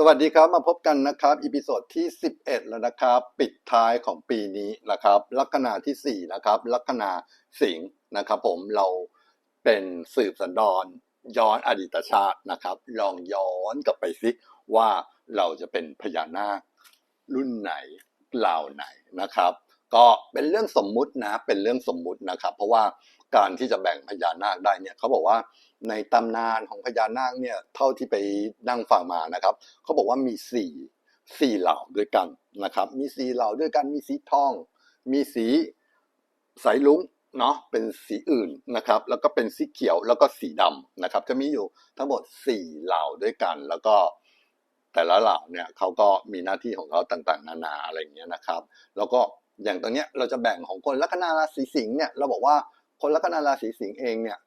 สวัสดีครับ มาพบกันนะครับอีพิโซดที่ 11 แล้วนะครับ ปิดท้ายของปีนี้นะครับลัคนาที่ 4 นะครับลัคนาสิงห์นะครับผมเราเป็นสืบสันดอนย้อนอดีตชาตินะครับ ลองย้อนกลับไปสิว่าเราจะเป็นพญานาครุ่นไหนเหล่าไหนนะครับ ก็เป็นเรื่องสมมุตินะเป็นเรื่องสมมุตินะครับ เพราะว่า การที่จะแบ่งพญานาคได้เนี่ยเขาบอกว่าในตำนานของพญานาคเนี่ยเท่าที่ไปนั่งฟังมานะครับเขาบอกว่ามีสี่สี่เหล่าด้วยกันนะครับ มีสี่เหล่าด้วยกันมีสีทอง มีสีสายลุ้งเนาะเป็นสีอื่นนะครับ แล้วก็เป็นสีเขียวแล้วก็สีดำนะครับ จะมีอยู่ทั้งหมดสี่เหล่าด้วยกัน แล้วก็แต่ละเหล่าเนี่ยเขาก็มีหน้าที่ของเขาต่างๆ นานาอะไรอย่างเงี้ยนะครับ แล้วก็อย่างตรงเนี้ยเราจะแบ่งของคนลัคนาราศีสิงห์เนี่ยเราบอกว่า คนลัคนาราศีสิงห์เองเนี่ย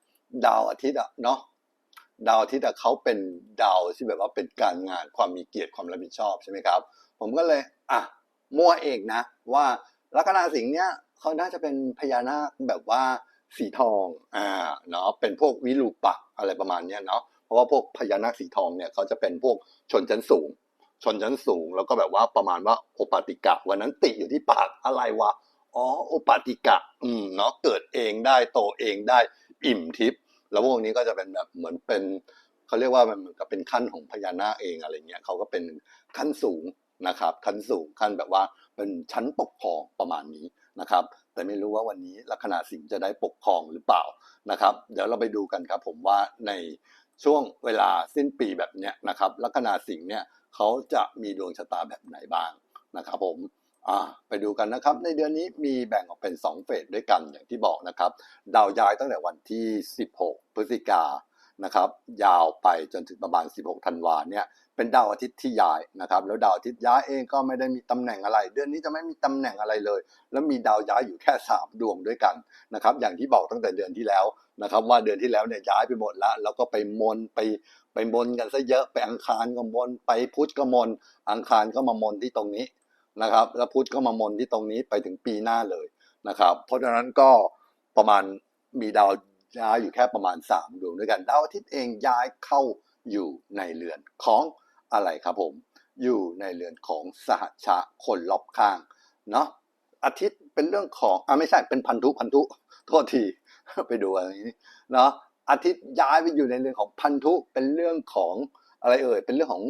ดาวอาทิตย์อะเนาะดาวอาทิตย์อะเขาเป็นดาวที่แบบว่าเป็นการงานความมีเกียรติความรับผิดชอบใช่ไหมครับ ผมก็เลยอะมั่วเองนะ ว่าลัคนาสิงห์เนี่ยเขาน่าจะเป็นพญานาคแบบว่าสีทองอ่าเนาะเป็นพวกวิรูปักอะไรประมาณเนี้ยเนาะเพราะว่าพวกพญานาคสีทองเนี่ยเขาจะเป็นพวกชนชั้นสูง ชนชั้นสูง แล้วก็แบบว่าประมาณว่าโอปาติกะวันนั้นติอยู่ที่ปากอะไรวะ อ๋อโอปาติกะ อืมเนาะเกิดเองได้โตเองได้อิ่มทิพย์แล้วพวกนี้ก็จะเป็นแบบเหมือนเป็นเขาเรียกว่ามันเหมือนกับเป็นขั้นของพญานาคเองอะไรเงี้ยเขาก็เป็นขั้นสูงนะครับขั้นสูงขั้นแบบว่าเป็นชั้นปกครองประมาณนี้นะครับ แต่ไม่รู้ว่าวันนี้ลัคนาสิงห์จะได้ปกครองหรือเปล่านะครับ เดี๋ยวเราไปดูกันครับผมว่าในช่วงเวลาสิ้นปีแบบเนี้ยนะครับลัคนาสิงห์เนี่ยเขาจะมีดวงชะตาแบบไหนบ้างนะครับผม อ่าไปดูกันนะครับ ในเดือนนี้มีแบ่งออกเป็น 2 เฟสด้วยกันอย่างที่บอกนะครับ ดาวย้ายตั้งแต่วันที่ 16 พฤศจิกานะครับ ยาวไปจนถึงประมาณ 16 ธันวาเนี่ยเป็นดาวอาทิตย์ที่ย้ายนะครับ แล้วดาวอาทิตย์ย้ายเองก็ไม่ได้มีตำแหน่งอะไร เดือนนี้จะไม่มีตำแหน่งอะไรเลย แล้วมีดาวย้ายอยู่แค่ 3 ดวงด้วยกันนะครับ อย่างที่บอกตั้งแต่เดือนที่แล้วนะครับว่าเดือนที่แล้วเนี่ยย้ายไปหมดแล้วแล้วก็ไปมนไปไปมนกันซะเยอะไปอังคารก็มนไปพุธก็มนอังคารก็มามนที่ตรงนี้ นะครับ แล้วพุธก็มามนที่ตรงนี้ไปถึงปีหน้าเลยนะครับ เพราะฉะนั้นก็ประมาณมีดาวย้ายอยู่แค่ประมาณ 3 ดวงด้วยกัน ดาวอาทิตย์เองย้ายเข้าอยู่ในเรือนของอะไรครับผม อยู่ในเรือนของสหชะคนรอบข้างเนาะอาทิตย์เป็นเรื่องของอ่าไม่ใช่เป็นพันธุพันธุโทษทีไปดูอะไรนี้เนาะอาทิตย์ย้ายไปอยู่ในเรือนของพันธุเป็นเรื่องของอะไรเอ่ยเป็นเรื่องของ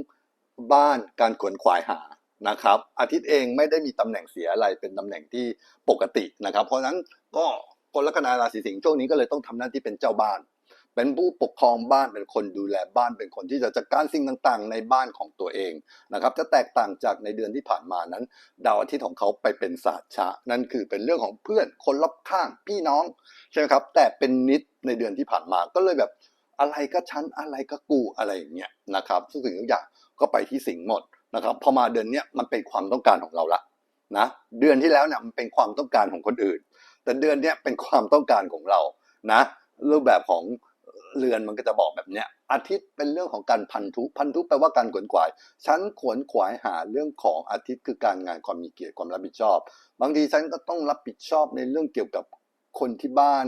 บ้านการขวนขวายหา นะครับ อาทิตย์เองไม่ได้มีตำแหน่งเสียอะไรเป็นตำแหน่งที่ปกตินะครับ เพราะฉะนั้นก็คนลัคนาราศีสิงห์ช่วงนี้ก็เลยต้องทำหน้าที่เป็นเจ้าบ้าน เป็นผู้ปกครองบ้านเป็นคนดูแลบ้านเป็นคนที่จะจัดการสิ่งต่างๆ ในบ้านของตัวเองนะครับจะแตกต่างจากในเดือนที่ผ่านมานั้น ดาวอาทิตย์ของเขาไปเป็นศาสตร์ชะ นั่นคือเป็นเรื่องของเพื่อนคนรอบข้างพี่น้องใช่ไหมครับแต่เป็นนิดในเดือนที่ผ่านมาก็เลยแบบอะไรก็ฉันอะไรก็กูอะไรอย่างเงี้ยนะครับทุกสิ่งทุกอย่างก็ไปที่สิงห์หมด นะครับพอมาเดือนนี้มันเป็นความต้องการของเราละนะเดือนที่แล้วเนี่ยมันเป็นความต้องการของคนอื่น แต่เดือนนี้เป็นความต้องการของเรานะรูปแบบของเรือนมันก็จะบอกแบบเนี้ยอาทิตย์เป็นเรื่องของการพันธุพันธุแปลว่าการขวนขวาย ฉันขวนขวายหาเรื่องของอาทิตย์คือการงานความมีเกียรติความรับผิดชอบ บางทีฉันก็ต้องรับผิดชอบในเรื่องเกี่ยวกับคนที่บ้าน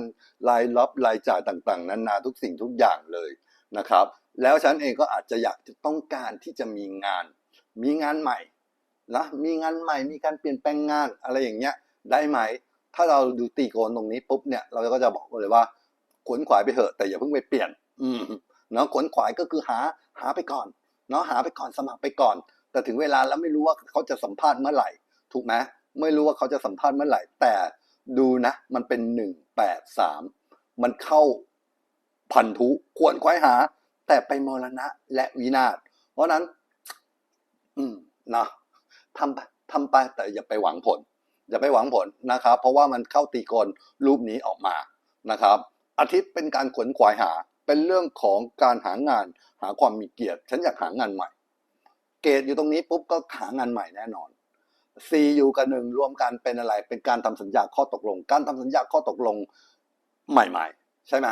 รายรับรายจ่ายต่างๆนานาทุกสิ่งทุกอย่างเลยนะครับ แล้วฉันเองก็อาจจะอยากจะต้องการที่จะมีงาน มีงานใหม่นะมีงานใหม่มีการเปลี่ยนแปลงงานอะไรอย่างเงี้ยได้ไหม ถ้าเราดูตีโกนตรงนี้ปุ๊บเนี่ยเราก็จะบอกเลยว่าขวนขวายไปเถอะแต่อย่าเพิ่งไปเปลี่ยน อืมเนาะขวนขวายก็คือหาหาไปก่อนเนาะหาไปก่อนสมัครไปก่อน แต่ถึงเวลาแล้วไม่รู้ว่าเขาจะสัมภาษณ์เมื่อไหร่ ถูกไหมไม่รู้ว่าเขาจะสัมภาษณ์เมื่อไหร่ แต่ดูนะ มันเป็นหนึ่งแปดสามมันเข้าพันธุควรควายหา แต่ไปมรณะและวินาศเพราะนั้น อืมนะทำไปทำไปแต่อย่าไปหวังผล อย่าไปหวังผลนะครับ เพราะว่ามันเข้าตีกลรูปนี้ออกมานะครับ อาทิตย์เป็นการขวนขวายหาเป็นเรื่องของการหางานหาความมีเกียรติ ฉันอยากหางานใหม่ เกรดอยู่ตรงนี้ปุ๊บก็หางานใหม่แน่นอน C อยู่กับหนึ่งรวมกันเป็นอะไร เป็นการทำสัญญาข้อตกลง การทำสัญญาข้อตกลงใหม่ ๆ ใช่ไหม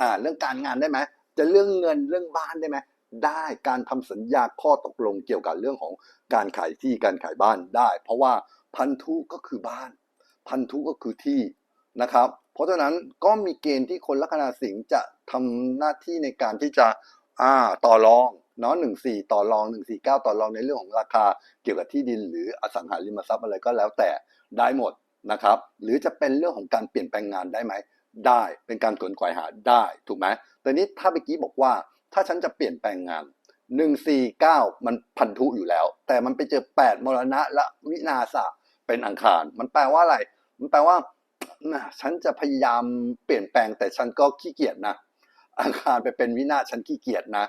อ่า เรื่องการงานได้ไหมจะเรื่องเงินเรื่องบ้านได้ไหม ได้การทำสัญญาข้อตกลงเกี่ยวกับเรื่องของการขายที่การขายบ้านได้ เพราะว่าพันธุก็คือบ้าน พันธุก็คือที่นะครับ เพราะฉะนั้นก็มีเกณฑ์ที่คนลัคนาสิงห์จะทำหน้าที่ในการที่จะอ่าต่อรองเนาะหนึ่งสี่ต่อรองหนึ่งสี่เก้าต่อรองในเรื่องของราคาเกี่ยวกับที่ดิน หรืออสังหาริมทรัพย์อะไรก็แล้วแต่ได้หมดนะครับ หรือจะเป็นเรื่องของการเปลี่ยนแปลงงานได้ไหมได้เป็นการขนขวายหาได้ถูกไหมแต่นี้ถ้าเมื่อกี้บอกว่า ถ้าฉันจะเปลี่ยนแปลงงานหนึ่งสี่เก้ามันพันธุอยู่แล้ว แต่มันไปเจอแปดมรณะและวินาศะเป็นอังคาร มันแปลว่าอะไร มันแปลว่าน่ะฉันจะพยายามเปลี่ยนแปลงแต่ฉันก็ขี้เกียจนะอังคารไปเป็นวินาศฉันขี้เกียจนะ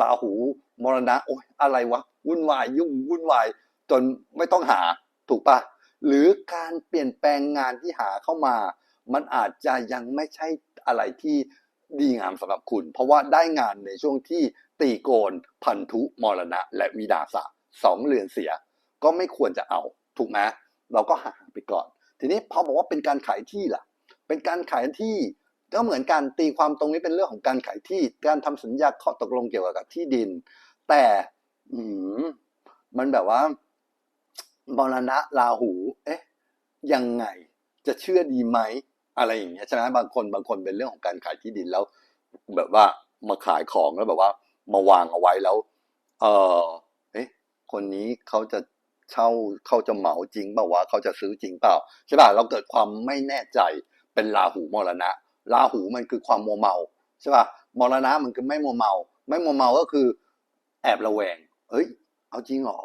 ราหูมรณะโอ้ยอะไรวะวุ่นวายยุ่งวุ่นวายจนไม่ต้องหาถูกปะหรือการเปลี่ยนแปลงงานที่หาเข้ามา มันอาจจะยังไม่ใช่อะไรที่ ดีงามสำหรับคุณ เพราะว่าได้งานในช่วงที่ตีโกน พันธุมรณะ และวินาศะสองเรือนเสีย ก็ไม่ควรจะเอา ถูกไหมเราก็หาไปก่อน ทีนี้พอบอกว่าเป็นการขายที่ล่ะ เป็นการขายที่ก็เหมือนการตีความตรงนี้เป็นเรื่องของการขายที่การทำสัญญาข้อตกลงเกี่ยวกับที่ดิน แต่อืมมันแบบว่ามรณะราหู เอ๊ะ ยังไงจะเชื่อดีไหม อะไรอย่างเงี้ยใช่ไหมบางคนบางคนเป็นเรื่องของการขายที่ดินแล้ว แบบว่ามาขายของแล้วแบบว่ามาวางเอาไว้แล้ว เออเอ๊ะคนนี้เขาจะเช่าเขาจะเหมาจริงเปล่าวะเขาจะซื้อจริงเปล่าใช่ป่ะเราเกิดความไม่แน่ใจเป็นราหูมรณะราหูมันคือความมัวเมาใช่ป่ะมรณะมันคือไม่มัวเมา ไม่มัวเมาก็คือ แอบระแวงเฮ้ย เอาจริงหรอ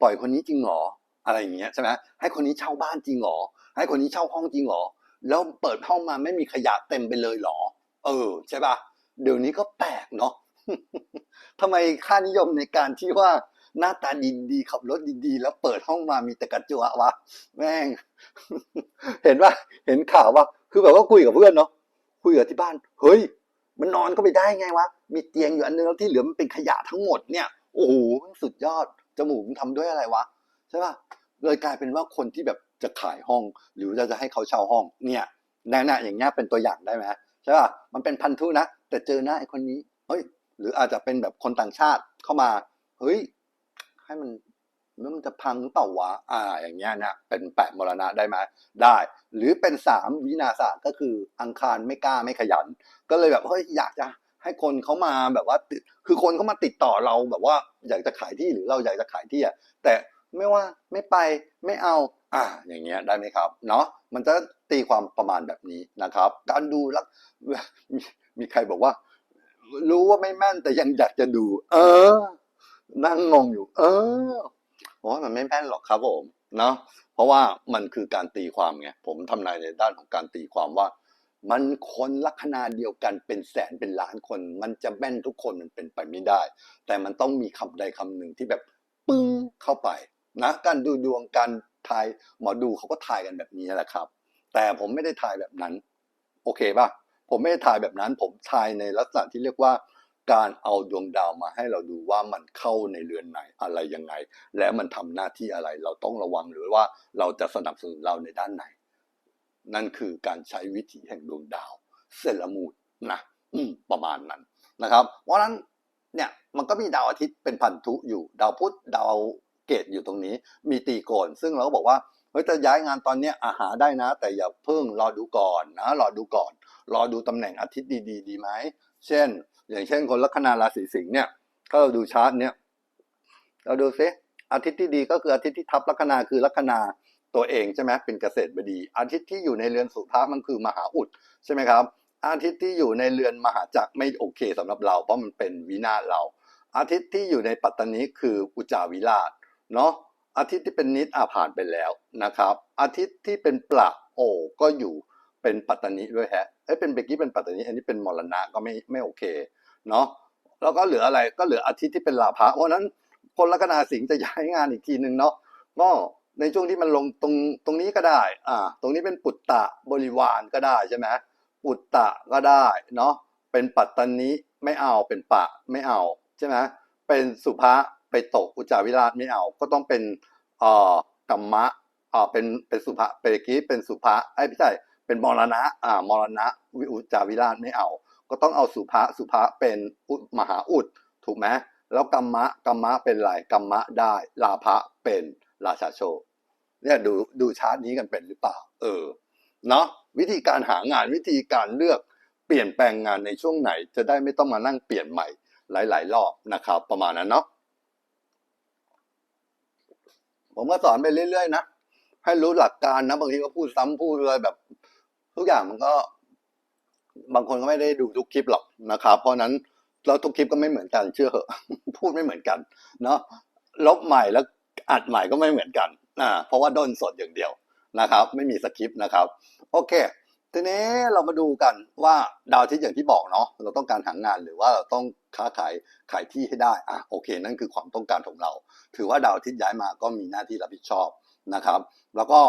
ปล่อยคนนี้จริงหรออะไรอย่างเงี้ยใช่ไหมให้คนนี้เช่าบ้านจริงหรอให้คนนี้เช่าห้องจริงหรอ แล้วเปิดห้องมาไม่มีขยะเต็มไปเลยหรอ เออ ใช่ป่ะเดี๋ยวนี้ก็แปลกเนาะทำไมค่านิยมในการที่ว่าหน้าตาดีๆขับรถดีๆ แล้วเปิดห้องมามีแต่กระจัววะ แม่ง เห็นว่าเห็นข่าวว่า คือแบบว่าคุยกับเพื่อนเนาะคุยกับที่บ้าน เฮ้ย มันนอนเข้าไปได้ไงวะ มีเตียงอยู่อันนึงแล้วที่เหลือมันเป็นขยะทั้งหมดเนี่ย โอ้โหสุดยอดจมูกมันทำด้วยอะไรวะ ใช่ป่ะเลยกลายเป็นว่าคนที่แบบ จะขายห้อง หรือจะจะให้เขาเช่าห้องเนี่ยแน่ๆอย่างเงี้ยเป็นตัวอย่างได้ไหมใช่ป่ะมันเป็นพันธุนะ แต่เจอหน้าไอ้คนนี้เฮ้ยหรืออาจจะเป็นแบบคนต่างชาติเข้ามาเฮ้ยให้มันแล้วมันจะพังหรือเปล่าวะอ่า อย่างเงี้ยนะเป็นแปดมรณะได้ไหมได้ หรือเป็นสามวินาศาสตร์ก็คืออังคารไม่กล้าไม่ขยัน ก็เลยแบบเฮ้ยอยากจะให้คนเขามาแบบว่าติดคือคนเขามาติดต่อเราแบบว่าอยากจะขายที่หรือเราอยากจะขายที่อะแต่ไม่ว่าไม่ไปไม่เอา อ่าอย่างเงี้ยได้ไหมครับเนาะมันจะตีความประมาณแบบนี้นะครับ การดูล้วมีมีใครบอกว่า รู้ว่าไม่แม่นแต่ยังอยากจะดู เออ นั่งงงอยู่ เออโอ้ยมันไม่แม่นหรอกครับผมเนาะเพราะว่ามันคือการตีความไงผมทำนายในด้านของการตีความว่า มันคนลัคนาเดียวกันเป็นแสนเป็นล้านคน มันจะแม่นทุกคนมันเป็นไปไม่ได้ แต่มันต้องมีคำใดคำหนึ่งที่แบบปึ้งเข้าไปนะการดูดวงการ ทายหมอดูเขาก็ทายกันแบบนี้แหละครับ แต่ผมไม่ได้ทายแบบนั้น โอเคป่ะผมไม่ได้ทายแบบนั้น ผมทายในลักษณะที่เรียกว่า การเอาดวงดาวมาให้เราดูว่ามันเข้าในเรือนไหนอะไรยังไง และมันทำหน้าที่อะไรเราต้องระวังหรือว่าเราจะสนับสนุนเราในด้านไหน นั่นคือการใช้วิถีแห่งดวงดาว เซรามูดนะอืมประมาณนั้นนะครับ เพราะฉะนั้นเนี่ยมันก็มีดาวอาทิตย์เป็นพันธุอยู่ ดาวพุธดาว เกตอยู่ตรงนี้ มีตีโกนซึ่งเราก็บอกว่าเฮ้ยจะย้ายงานตอนนี้อาหาได้นะ แต่อย่าเพิ่งรอดูก่อนนะรอดูก่อน รอดูตำแหน่งอาทิตย์ดีๆดีไหมเช่น อย่างเช่นคนลัคนาราศีสิงห์เนี่ยถ้าเราดูชาร์ตเนี่ยเราดูซิอาทิตย์ที่ดีก็คืออาทิตย์ที่ทับลัคนาคือลัคนาตัวเองใช่ไหมเป็นเกษตรบดี อาทิตย์ที่อยู่ในเรือนสุภาพมันคือมหาอุดใช่ไหมครับ อาทิตย์ที่อยู่ในเรือนมหาจักรไม่โอเคสำหรับเราเพราะมันเป็นวินาศเรา อาทิตย์ที่อยู่ในปัตตานีคืออุจจาวิราช เนาะอาทิตย์ที่เป็นนิดอาผ่านไปแล้วนะครับ อาทิตย์ที่เป็นปลักโอก็อยู่เป็นปัตตานีด้วยแฮะเอ้ยเป็นเบกกี้เป็นปัตตานีอันนี้เป็นมรณะก็ไม่ไม่โอเคเนาะแล้วก็เหลืออะไรก็เหลืออาทิตย์ที่เป็นลาภะเพราะนั้นคนลัคนาสิงห์จะย้ายงานอีกทีหนึ่งเนาะก็ในช่วงที่มันลงตรงตรงนี้ก็ได้ อ่า ตรงนี้เป็นปุตตะบริวารก็ได้ใช่ไหมปุตตะก็ได้เนาะเป็นปัตตานีไม่เอาเป็นปะไม่เอาใช่ไหมเป็นสุภะ ไปตกอุจจาวิราชไม่เอา ก็ต้องเป็นเอ่อกัมมะอ่าเป็นเป็นสุภะเปรกีเป็นสุภะไอ้ยไม่ใช่เป็นมรณะอ่ามรณะวิอุจจาวิราชไม่เอา ก็ต้องเอาสุภะสุภะเป็นอุมหาอุดถูกไหมแล้วกัมมะกัมมะเป็นไรกัมมะได้ลาภะเป็นราชาโชเนี่ยดูดูชาร์ตนี้กันเป็นหรือเปล่า เออเนาะวิธีการหางานวิธีการเลือกเปลี่ยนแปลงงานในช่วงไหน จะได้ไม่ต้องมานั่งเปลี่ยนใหม่หลาย ๆ รอบนะครับ ประมาณนั้นเนาะ ผมก็สอนไปเรื่อยๆนะให้รู้หลักการนะบางทีก็พูดซ้ำพูดเลยแบบ ทุกอย่างมันก็ บางคนก็ไม่ได้ดูทุกคลิปหรอกนะครับ เพราะนั้นแล้วทุกคลิปก็ไม่เหมือนกันเชื่อเหอะพูดไม่เหมือนกัน เนาะลบใหม่แล้วอัดใหม่ก็ไม่เหมือนกันอ่าเพราะว่าด้นสดอย่างเดียวนะครับ ไม่มีสคริปต์นะครับ โอเค ทีนี้เรามาดูกันว่าดาวอาทิตย์อย่างที่บอกเนาะเราต้องการหางานหรือว่าเราต้องค้าขายขายที่ให้ได้อะโอเค นั่นคือความต้องการของเรา ถือว่าดาวอาทิตย์ย้ายมาก็มีหน้าที่รับผิดชอบนะครับ แล้วก็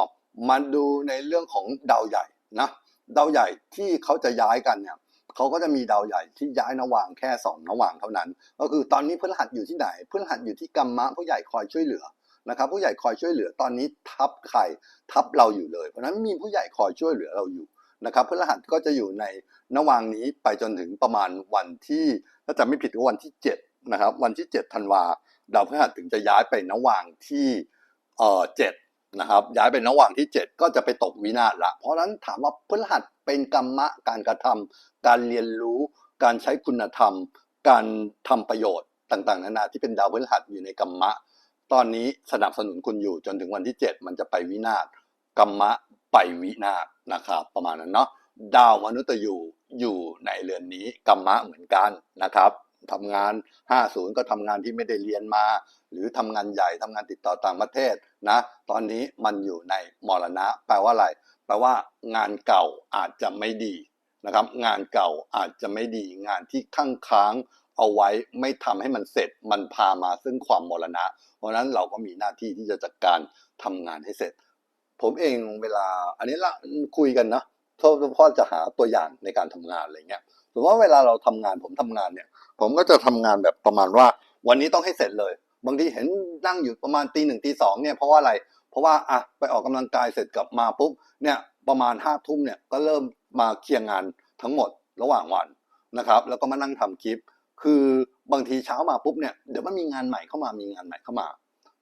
มาดูในเรื่องของดาวใหญ่นะดาวใหญ่ที่เขาจะย้ายกันเนี่ยเขาก็จะมีดาวใหญ่ที่ย้ายนวางแค่สองนวางเท่านั้น ก็คือตอนนี้พฤหัสอยู่ที่ไหนพฤหัสอยู่ที่กัมมะผู้ใหญ่คอยช่วยเหลือนะครับผู้ใหญ่คอยช่วยเหลือตอนนี้ทับใครทับเราอยู่เลย เพราะฉะนั้นมีผู้ใหญ่คอยช่วยเหลือเราอยู่ นะครับพฤหัสก็จะอยู่ในนวางนี้ไปจนถึงประมาณวันที่ถ้าจำไม่ผิดก็วันที่เจ็ดนะครับวันที่เจ็ดธันวาดาวพฤหัสถึงจะย้ายไปนวางที่เอ่อเจ็ดนะครับย้ายไปนวางที่เจ็ดก็จะไปตกวินาศละ เพราะฉะนั้นถามว่าพฤหัสเป็นกรรมะการกระทำการเรียนรู้ การใช้คุณธรรม การทำประโยชน์ต่างๆ นานาที่เป็นดาวพฤหัสอยู่ในกรรมะ ตอนนี้สนับสนุนคุณอยู่จนถึงวันที่ 7 มันจะไปวินาศกรรมะ ไปวินาศนะครับ ประมาณนั้นเนาะดาวมนุษย์ยูอยู่ในเรือนนี้กรรมะเหมือนกันนะครับทำงาน 50 ก็ทำงานที่ไม่ได้เรียนมา หรือทำงานใหญ่ทำงานติดต่อต่างประเทศนะ ตอนนี้มันอยู่ในมรณะ แปลว่าอะไร แปลว่างานเก่าอาจจะไม่ดีนะครับ งานเก่าอาจจะไม่ดี งานที่ค้างค้างเอาไว้ไม่ทำให้มันเสร็จ มันพามาซึ่งความมรณะ เพราะฉะนั้นเราก็มีหน้าที่ที่จะจัดการทำงานให้เสร็จ ผมเองเวลาอันนี้ละคุยกันนะพ่อพ่อจะหาตัวอย่างในการทำงานอะไรเงี้ยสมมติว่าเวลาเราทำงานผมทำงานเนี่ย ผมก็จะทำงานแบบประมาณว่า วันนี้ต้องให้เสร็จเลย บางทีเห็นนั่งอยู่ประมาณตีหนึ่งตีสองเนี่ยเพราะว่าอะไร เพราะว่าอะไปออกกำลังกายเสร็จกลับมาปุ๊บเนี่ยประมาณห้าทุ่มเนี่ยก็เริ่มมาเคลียร์งานทั้งหมดระหว่างวันนะครับ แล้วก็มานั่งทำคลิป คือบางทีเช้ามาปุ๊บเนี่ยเดี๋ยวมันมีงานใหม่เข้ามามีงานใหม่เข้ามา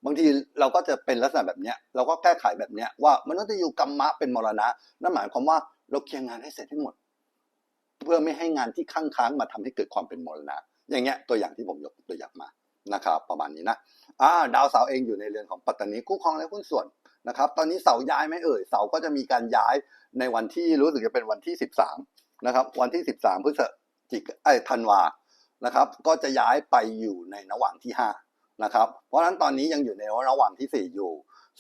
บางทีเราก็จะเป็นลักษณะแบบเนี้ยเราก็แก้ไขแบบเนี้ยว่ามันต้องอยู่กรรมะเป็นมรณะ นั่นหมายความว่าเราเคลียร์งานให้เสร็จให้หมด เพื่อไม่ให้งานที่ค้างค้างมาทำให้เกิดความเป็นมรณะ อย่างเงี้ยตัวอย่างที่ผมยกตัวอย่างมานะครับ ประมาณนี้นะอ่าดาวเสาเองอยู่ในเรือนของปัตตานีคู่ครองและหุ้นส่วนนะครับ ตอนนี้เสาย้ายไหมเอ่ยเสาก็จะมีการย้ายในวันที่รู้สึกจะเป็นวันที่ 13นะครับ วันที่ 13พฤศจิกไอธันวานะครับ ก็จะย้ายไปอยู่ในระหว่างที่ 5 นะครับ เพราะฉะนั้นตอนนี้ยังอยู่ในระหว่างที่ 4 อยู่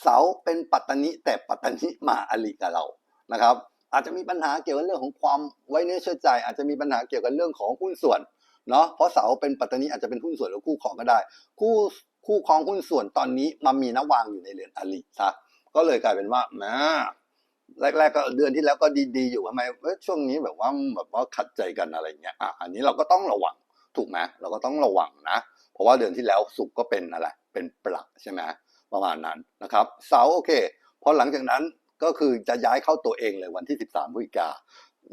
เสาเป็นปัตตานีแต่ปัตตานีมาอลิกับเรานะครับ อาจจะมีปัญหาเกี่ยวกับเรื่องของความไว้เนื้อเชื่อใจ อาจจะมีปัญหาเกี่ยวกับเรื่องของหุ้นส่วนเนาะเพราะเสาเป็นปัตตานีอาจจะเป็นหุ้นส่วนหรือคู่ครองก็ได้ คู่คู่ครองหุ้นส่วนตอนนี้มามีนวางอยู่ในเรือนอลิซะก็เลยกลายเป็นว่าแหมแรกๆก็เดือนที่แล้วก็ดีๆอยู่ทำไมเอ้ยช่วงนี้แบบว่าแบบว่าขัดใจกันอะไรเงี้ยอะอันนี้เราก็ต้องระวังถูกไหมเราก็ต้องระวังนะ เพราะว่าเดือนที่แล้วสุกก็เป็นอะไรเป็นปลักใช่ไหมประมาณนั้นนะครับ เสาโอเคพอหลังจากนั้นก็คือจะย้ายเข้าตัวเองเลยวันที่ 13พฤศจิกา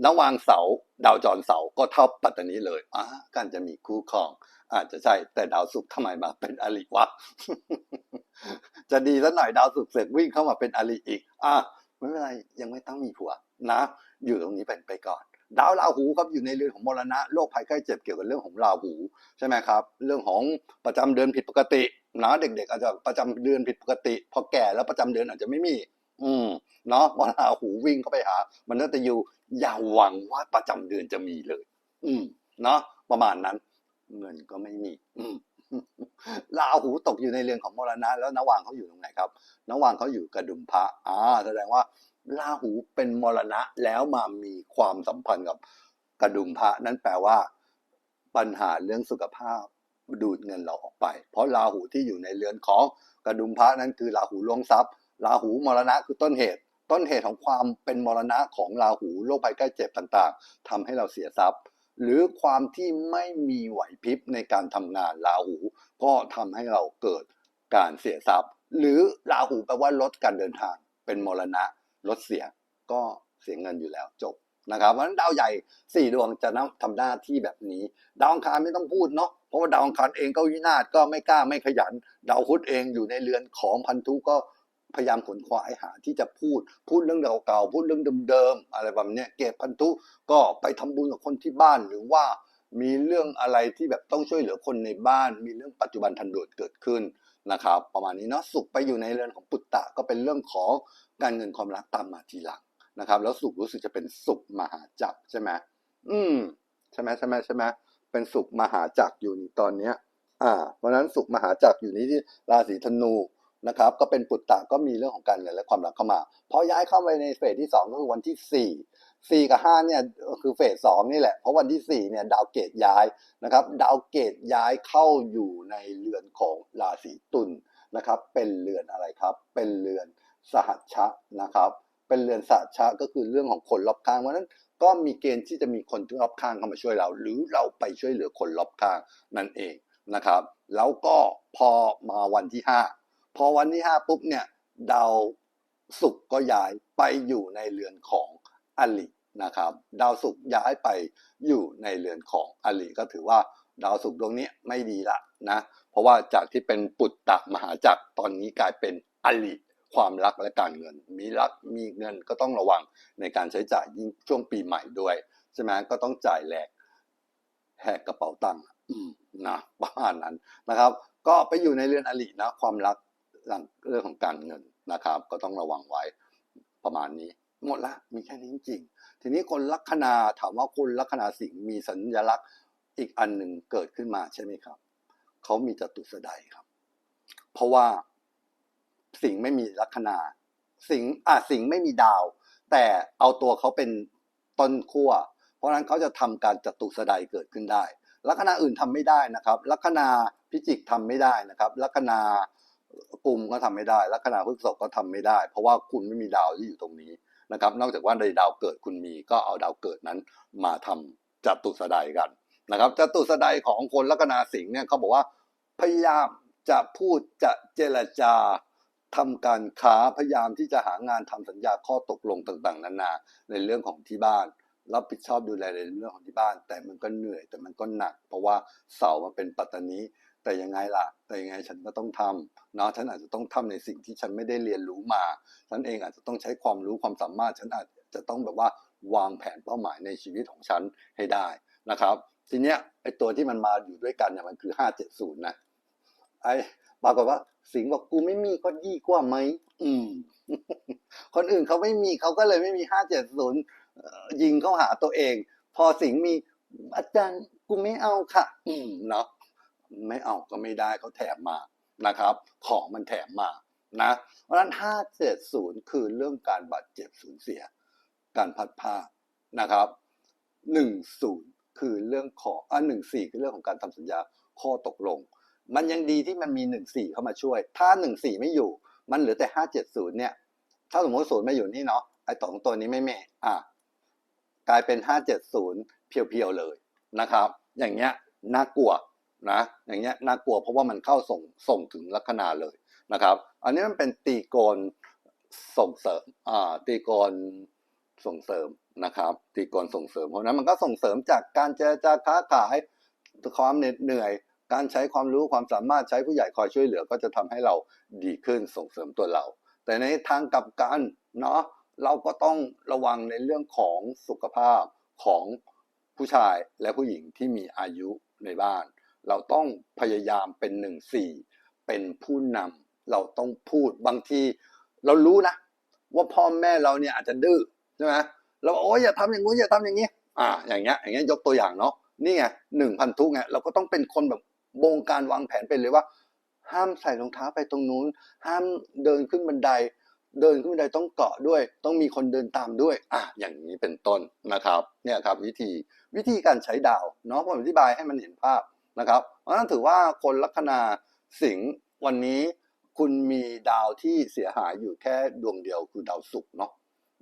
ระวางเสาดาวจรเสาก็เท่าปัตตานีเลยอะการจะมีคู่ครอง อาจจะใช่แต่ดาวศุกร์ทำไมมาเป็นอริวะ จะดีสักหน่อยดาวศุกร์เสร็จวิ่งเข้ามาเป็นอริอีก อะไม่เป็นไรยังไม่ต้องมีผัวนะ อยู่ตรงนี้เป็นไปก่อน ดาวราหูครับอยู่ในเรือนของมรณะโรคภัยไข้เจ็บเกี่ยวกับเรื่องของราหูใช่ไหมครับ เรื่องของประจำเดือนผิดปกตินะเด็ก ๆ อาจจะประจำเดือนผิดปกติ พอแก่แล้วประจำเดือนอาจจะไม่มี อืมเนาะพราหูวิ่งเข้าไปหา มันน่าจะอยู่อย่าหวังว่าประจำเดือนจะมีเลย อืมเนาะประมาณนั้น เงินก็ไม่มีอืมราหูตกอยู่ในเรือนของมรณะแล้วนวางเขาอยู่ตรงไหนครับนวางเขาอยู่กระดุมพระอ่าแสดงว่า ราหูเป็นมรณะแล้วมามีความสัมพันธ์กับกระดุมพระนั่นแปลว่า ปัญหาเรื่องสุขภาพดูดเงินเราออกไป เพราะราหูที่อยู่ในเรือนของกระดุมพระนั้นคือราหูลวงทรัพย์ราหูมรณะคือต้นเหตุ ต้นเหตุของความเป็นมรณะของราหูโรคภัยใกล้เจ็บต่างๆทำให้เราเสียทรัพย์ หรือความที่ไม่มีไหวพริบในการทำงานราหู ก็ทำให้เราเกิดการเสียทรัพย์ หรือราหูแปลว่าลดการเดินทางเป็นมรณะ ลดเสียก็เสียเงินอยู่แล้วจบนะครับเพราะฉะนั้นดาวใหญ่สี่ดวงจะทำหน้าที่แบบนี้ ดาวอังคารไม่ต้องพูดเนาะเพราะว่าดาวอังคารเองก็วินาศก็ไม่กล้าไม่ขยัน ดาวพุธเองอยู่ในเรือนของพันธุก็พยายามขนขวายหาที่จะพูดพูดเรื่องเก่าๆพูดเรื่องเดิมๆอะไรแบบนี้เก็บพันธุก็ไปทำบุญกับคนที่บ้านหรือว่ามีเรื่องอะไรที่แบบต้องช่วยเหลือคนในบ้าน มีเรื่องปัจจุบันทันด่วนเกิดขึ้นนะครับ ประมาณนี้เนาะสุขไปอยู่ในเรือนของปุตตะก็เป็นเรื่องของ การเงินความรักตามมาทีหลังนะครับ แล้วสุขรู้สึกจะเป็นสุขมหาจักรใช่ไหมอืมใช่ไหมใช่ไหมใช่ไหมเป็นสุขมหาจักรอยู่ตอนเนี้ย อ่า เพราะนั้นสุขมหาจักรอยู่นี้ที่ราศีธนูนะครับ ก็เป็นปุตตะก็มีเรื่องของการเงินและความรักเข้ามาพอย้ายเข้าไปในเฟสที่สองก็คือวันที่สี่สี่กับห้าเนี่ยคือเฟสสองนี่แหละ เพราะวันที่สี่เนี่ยดาวเกตย้ายนะครับ ดาวเกตย้ายเข้าอยู่ในเรือนของราศีตุลนะครับ เป็นเรือนอะไรครับ เป็นเรือน สหัชชะนะครับ เป็นเรือนสหัชชะก็คือเรื่องของคนรอบข้างเพราะนั้นก็มีเกณฑ์ที่จะมีคนรอบข้างเข้ามาช่วยเรา หรือเราไปช่วยเหลือคนรอบข้างนั่นเองนะครับ แล้วก็พอมาวันที่ห้าพอวันที่ห้าปุ๊บเนี่ยดาวศุกร์ก็ย้ายไปอยู่ในเรือนของอลินะครับ ดาวศุกร์ย้ายไปอยู่ในเรือนของอลิก็ถือว่าดาวศุกร์ดวงนี้ไม่ดีละนะ เพราะว่าจากที่เป็นปุตตะมหาจักรตอนนี้กลายเป็นอลิ ความรักและการเงิน มีรักมีเงินก็ต้องระวังในการใช้จ่ายยิ่งช่วงปีใหม่ด้วยใช่ไหมก็ต้องจ่ายแหลกแหกกระเป๋าตังค์นะประมาณนั้นนะครับ ก็ไปอยู่ในเรือนอลินะความรักเรื่องของการเงินนะครับ ก็ต้องระวังไว้ประมาณนี้ หมดละมีแค่นี้จริงทีนี้คนลัคนาถามว่าคนลัคนาสิงห์มีสัญลักษณ์อีกอันหนึ่งเกิดขึ้นมาใช่ไหมครับเขามีจตุสไดครับ เพราะว่า สิงไม่มีลัคนา สิงอะสิงไม่มีดาว แต่เอาตัวเขาเป็นต้นขั้วเพราะนั้นเขาจะทำการจัตุสไดเกิดขึ้นได้ ลัคนาอื่นทำไม่ได้นะครับลัคนาพิจิกทำไม่ได้นะครับลัคนากุมก็ทำไม่ได้ลัคนาพฤษภก็ทำไม่ได้ เพราะว่าคุณไม่มีดาวที่อยู่ตรงนี้นะครับ นอกจากว่าในดาวเกิดคุณมีก็เอาดาวเกิดนั้นมาทำจัตุสไดกันนะครับจัตุสไดของคนลัคนาสิงห์เนี่ยเขาบอกว่าพยายามจะพูดจะเจรจา ทำการค้าพยายามที่จะหางานทำสัญญาข้อตกลงต่างๆ นานาในเรื่องของที่บ้าน รับผิดชอบดูแลในเรื่องของที่บ้าน แต่มันก็เหนื่อยแต่มันก็หนัก เพราะว่าเสามันเป็นปัตตานีแต่ยังไงล่ะ แต่ยังไงฉันก็ต้องทำเนาะฉันอาจจะต้องทำในสิ่งที่ฉันไม่ได้เรียนรู้มาฉันเองอาจจะต้องใช้ความรู้ความสามารถ ฉันอาจจะต้องแบบว่าวางแผนเป้าหมายในชีวิตของฉันให้ได้นะครับ ทีเนี้ยไอตัวที่มันมาอยู่ด้วยกันเนี่ยมันคือห้าเจ็ดศูนย์นะไอปรากฏว่า สิงห์บอกกูไม่มีก็ดีกว่าไหมอืม คนอื่นเขาไม่มีเขาก็เลยไม่มีห้าเจ็ดศูนย์ยิงเข้าหาตัวเอง พอสิงห์มีอาจารย์กูไม่เอาค่ะ อืมเนาะไม่เอาก็ไม่ได้เขาแถมมานะครับ ของมันแถมมานะเพราะฉะนั้นห้าเจ็ดศูนย์คือเรื่องการบาดเจ็บสูญเสีย การพัดพลาดนะครับหนึ่งศูนย์คือเรื่องของอ่าหนึ่งสี่คือเรื่องของการทำสัญญาข้อตกลง มันยังดีที่มันมีหนึ่งสี่เข้ามาช่วย ถ้าหนึ่งสี่ไม่อยู่ มันเหลือแต่ห้าเจ็ดศูนย์เนี่ย ถ้าสมมติศูนย์ไม่อยู่นี่เนาะ ไอ้สองตัวนี้ไม่แม่ อะ กลายเป็นห้าเจ็ดศูนย์เพียวๆเลยนะครับ อย่างเงี้ยน่ากลัวนะ อย่างเงี้ยน่ากลัวเพราะว่ามันเข้าส่งส่งถึงลัคนาเลยนะครับ อันนี้มันเป็นตีโกนส่งเสริม อ่า ตีโกนส่งเสริมนะครับ ตีโกนส่งเสริม เพราะนั้นมันก็ส่งเสริมจากการเจรจาค้าขายความเหน็ดเหนื่อย การใช้ความรู้ความสามารถใช้ผู้ใหญ่คอยช่วยเหลือก็จะทำให้เราดีขึ้นส่งเสริมตัวเรา แต่ในทางกลับกันเนาะเราก็ต้องระวังในเรื่องของสุขภาพของผู้ชายและผู้หญิงที่มีอายุในบ้าน เราต้องพยายามเป็นหนึ่งสี่เป็นผู้นำเราต้องพูดบางที เรารู้นะ ว่าพ่อแม่เราเนี่ยอาจจะดื้อใช่ไหมเราโอ้ยอย่าทำอย่างงู้นอย่าทำอย่างนี้ อ่า อย่างเงี้ยอย่างเงี้ยยกตัวอย่างเนาะนี่ไงหนึ่งพันทุกไงเราก็ต้องเป็นคนแบบ บงการวางแผนไปเลยว่า ห้ามใส่รองเท้าไปตรงนู้น ห้ามเดินขึ้นบันได เดินขึ้นบันไดต้องเกาะด้วย ต้องมีคนเดินตามด้วย อะอย่างนี้เป็นต้นนะครับเนี่ยครับวิธีวิธีการใช้ดาวเนาะผมอธิบายให้มันเห็นภาพนะครับเพราะฉะนั้นถือว่าคนลัคนาสิงห์วันนี้คุณมีดาวที่เสียหายอยู่แค่ดวงเดียวคือดาวศุกร์เนาะ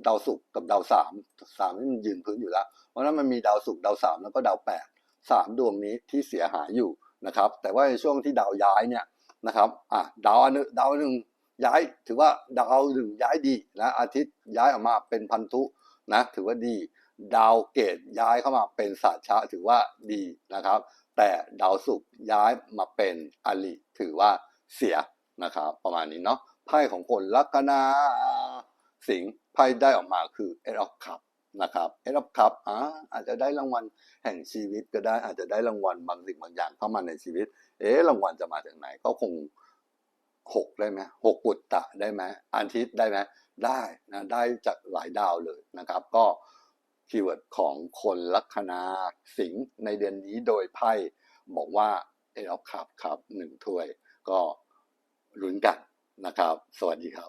ดาวศุกร์กับดาวสามสามนี่มันยืนพื้นอยู่แล้ว เพราะฉะนั้นมันมีดาวศุกร์ดาวสามแล้วก็ดาวแปดสามดวงนี้ที่เสียหายอยู่ นะครับ แต่ว่าในช่วงที่ดาวย้ายเนี่ยนะครับอะดาวอันนึงดาวหนึ่งย้ายถือว่าดาวหนึ่งย้ายดีนะอาทิตย์ย้ายออกมาเป็นพันธุนะถือว่าดี ดาวเกตย้ายเข้ามาเป็นสัชชะถือว่าดีนะครับ แต่ดาวศุกร์ย้ายมาเป็นอลิถือว่าเสียนะครับ ประมาณนี้เนาะไพ่ของคนลัคนาสิงห์ไพ่ได้ออกมาคือเอดออกคับ นะครับเอรับครับอ่าอาจจะได้รางวัลแห่งชีวิตก็ได้อาจจะได้รางวัลบางสิ่งบางอย่างเข้ามาในชีวิต เอ๊ะรางวัลจะมาจากไหนก็คงหกได้ไหมหกปุตตะได้ไหมอาทิตย์ได้ไหมได้นะได้จากหลายดาวเลยนะครับ ก็คีย์เวิร์ดของคนลัคนาสิงห์ในเดือนนี้โดยไพ่บอกว่าเอรับครับครับหนึ่งถ้วย ก็ลุ้นกันนะครับ สวัสดีครับ